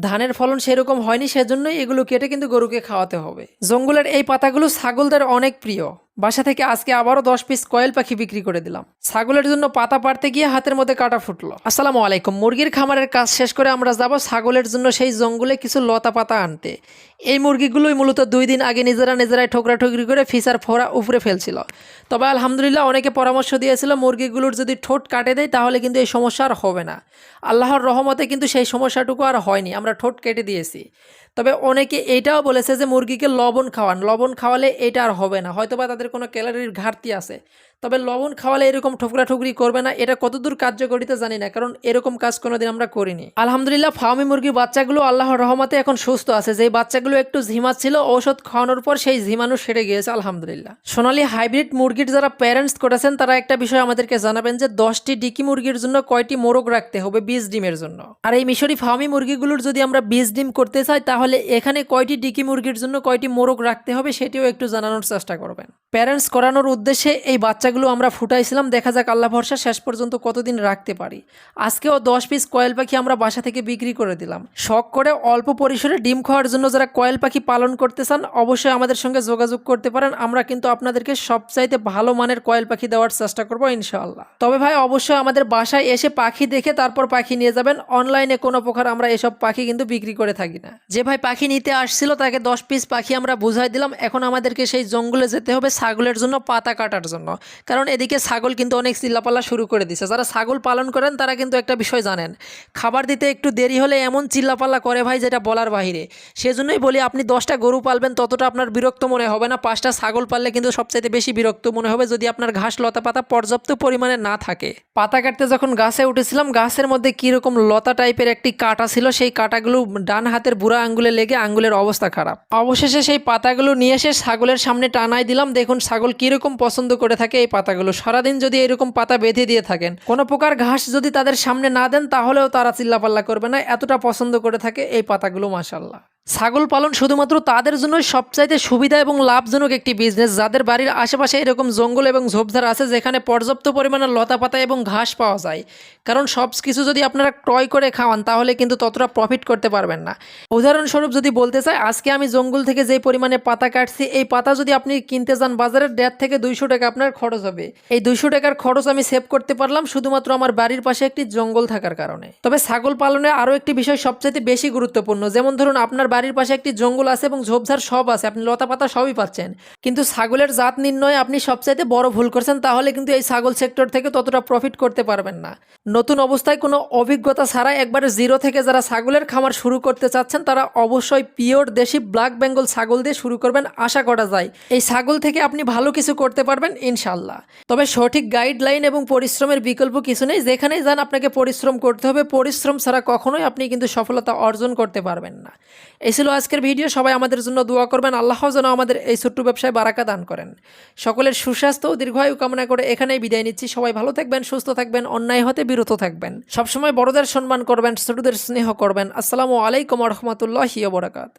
ধানের ফলন সেরকম হয়নি, সেজন্যই এগুলো কেটে কিন্তু গরুকে খাওয়াতে হবে। জঙ্গলের এই পাতাগুলো ছাগলদের অনেক প্রিয়। বাসা থেকে আজকে আবারও দশ পিস কয়েল পাখি বিক্রি করে দিলাম। ছাগলের জন্য পাতা পাড়তে গিয়ে হাতের মধ্যে কাটা ফুটলো। আসসালামু আলাইকুম। মুরগির খামারের কাজ শেষ করে আমরা যাব ছাগলের জন্য সেই জঙ্গলে কিছু লতা পাতা আনতে। এই মুরগিগুলোই মূলত দুই দিন আগে নিজেরা নিজেরাই ঠোকরা ঠুকরি করে ফিসার ফোড়া উপরে ফেলছিল। তবে আলহামদুলিল্লাহ অনেকে পরামর্শ দিয়েছিল মুরগিগুলোর যদি ঠোঁট কাটে দেয় তাহলে কিন্তু এই সমস্যা আর হবে না। আল্লাহর রহমতে কিন্তু সেই সমস্যাটুকু আর হয়নি। আমরা ঠোঁট কেটে দিয়েছি। তবে অনেকে এটাও বলেছে যে মুরগিকে লবণ খাওয়ান। লবণ খাওয়ালে এটা আর হবে না। হয়তো বা তাদের কোনো ক্যালারির ঘাটতি আছে। তবে লবণ খাওয়ালে এরকম ঠুকরা ঠুকরি করবে না। এটা কতদূর কার্যকরিতা জানি না, কারণ এরকম কাজ কোনোদিন আমরা করিনি। আলহামদুলিল্লাহ ফার্মি মুরগির বাচ্চাগুলো আল্লাহর রহমতে এখন সুস্থ আছে। যেই বাচ্চাগুলো একটু ঝিমাচ্ছিল ঔষধ খাওয়ানোর পর সেই ঝিমানো সেরে গিয়েছে, আলহামদুলিল্লাহ। সোনালি হাইব্রিড মুরগির যারা প্যারেন্টস করেছেন, তারা একটা বিষয় আমাদেরকে জানাবেন যে দশটি ডিকি মুরগির জন্য কয়টি মোরগ রাখতে হবে বীজ ডিমের জন্য। আর এই মিশরি ফার্মি মুরগিগুলোর যদি আমরা বীজ ডিম করতে চাই, তাহলে এখানে কয়টি ডিকি মুরগির জন্য কয়টি মোরগ রাখতে হবে সেটিও একটু জানানোর চেষ্টা করবেন। প্যারেন্টস করানোর উদ্দেশ্যে এই বাচ্চাগুলো আমরা ফুটাইছিলাম, দেখা যাক আল্লাহ ভরসা, শেষ পর্যন্ত কতদিন রাখতে পারি। আজকেও দশ পিস কয়েল পাখি আমরা বাসা থেকে বিক্রি করে দিলাম। শখ করে অল্প পরিসরে ডিম খাওয়ার জন্য যারা কয়েল পাখি পালন করতে চান, অবশ্যই আমাদের সঙ্গে যোগাযোগ করতে পারেন। আমরা কিন্তু আপনাদেরকে সবচাইতে ভালো মানের কয়েল পাখি দেওয়ার চেষ্টা করব ইনশাআল্লাহ। তবে ভাই, অবশ্যই আমাদের বাসায় এসে পাখি দেখে তারপর পাখি নিয়ে যাবেন। অনলাইনে কোনো প্রকার আমরা এসব পাখি কিন্তু বিক্রি করে থাকি না। যে ভাই পাখি নিতে আসছিল, তাকে দশ পিস পাখি আমরা বুঝাই দিলাম। এখন আমাদেরকে সেই জঙ্গলে যেতে হবে ছাগলের জন্য, পাতা কাটার জন্য। কারণ এদিকে ছাগল কিন্তু অনেক চিল্লাপাল্লা শুরু করে দিছে। যারা ছাগল পালন করেন, তারা কিন্তু একটা বিষয় জানেন। খাবার দিতে একটু দেরি হলে এমন চিল্লাপাল্লা করে ভাই যেটা বলার বাহিরে। সেজন্যই বলি, আপনি দশটা গরু পালবেন, ততটা আপনার বিরক্ত মনে হবে না। পাঁচটা ছাগল পাললে কিন্তু সবচাইতে বেশি বিরক্ত মনে হবে যদি আপনার ঘাস, লতা পাতা পর্যাপ্ত পরিমাণে না থাকে। পাতা কাটতে যখন গাছে উঠেছিলাম, গাছের মধ্যে কীরকম লতা টাইপের একটি কাটা ছিল, সেই কাটাগুলো ডান হাতের বুড়া আঙ্গুলে লেগে আঙ্গুলের অবস্থা খারাপ। অবশেষে সেই পাতাগুলো নিয়ে এসে ছাগলের সামনে টানাই দিলাম। দেখুন ছাগল কীরকম পছন্দ করে থাকে এই পাতাগুলো। সারাদিন যদি এরকম পাতা বেঁধে দিয়ে থাকেন, কোনো প্রকার ঘাস যদি তাদের সামনে না দেন, তাহলেও তারা চিল্লাপাল্লা করবে না। এতটা পছন্দ করে থাকে এই পাতাগুলো মাসাল্লাহ ছাগল পালন শুধুমাত্র তাদের জন্যই সবচাইতে সুবিধা এবং লাভজনক একটি বিজনেস যাদের বাড়ির আশেপাশে এরকম জঙ্গল এবং ঝোপঝাড় আছে, যেখানে পর্যাপ্ত পরিমাণে লতা পাতা এবং ঘাস পাওয়া যায়। কারণ সব কিছু যদি আপনারা ক্রয় করে খাওয়ান, তাহলে কিন্তু ততটা প্রফিট করতে পারবেন না। উদাহরণস্বরূপ যদি বলতে চাই, আজকে আমি জঙ্গল থেকে যে পরিমাণে পাতা কাটছি, এই পাতা যদি আপনি কিনতে যান, বাজারের দেড় থেকে দুইশো টাকা আপনার খরচ হবে। এই দুইশো টাকার খরচ আমি সেভ করতে পারলাম শুধুমাত্র আমার বাড়ির পাশে একটি জঙ্গল থাকার কারণে। তবে ছাগল পালনে আরও একটি বিষয় সবচেয়ে বেশি গুরুত্বপূর্ণ, যেমন ধরুন আপনার বাড়ির পাশে একটি জঙ্গল আছে এবং ঝোপঝাড় সব আছে, আপনি লতা পাতা সবই পাচ্ছেন। কিন্তু ছাগলের জাত নির্ণয়ে আপনি সবচাইতে বড় ভুল করছেন, তাহলে কিন্তু এই ছাগল সেক্টর থেকে ততটা প্রফিট করতে পারবেন না। নতুন অবস্থায় কোনো অভিজ্ঞতা ছাড়া একবারে জিরো থেকে যারা ছাগলের খামার শুরু করতে চাচ্ছেন, তারা অবশ্যই পিওর দেশি ব্ল্যাক বেঙ্গল ছাগল দিয়ে শুরু করবেন, আশা করা যায়। এই ছাগল থেকে আপনি ভালো কিছু করতে পারবেন ইনশাল্লাহ তবে সঠিক গাইডলাইন এবং পরিশ্রমের বিকল্প কিছু নেই, যেখানেই যান আপনাকে পরিশ্রম করতে হবে। পরিশ্রম ছাড়া কখনোই আপনি কিন্তু সফলতা অর্জন করতে পারবেন না। এই ছিল আজকের ভিডিও। সবাই আমাদের জন্য দোয়া করবেন। আল্লাহ যেন আমাদের এই ছোট্ট ব্যবসায় বারাকা দান করেন। সকলের সুস্বাস্থ্য ও দীর্ঘায়ু কামনা করে এখানেই বিদায় নিচ্ছি। সবাই ভালো থাকবেন, সুস্থ থাকবেন, অন্যায় হতে বিরত থাকবেন। সবসময় বড়দের সম্মান করবেন, ছোটদের স্নেহ করবেন। আসসালামু আলাইকুম রহমতুল্লাহ বরাকাত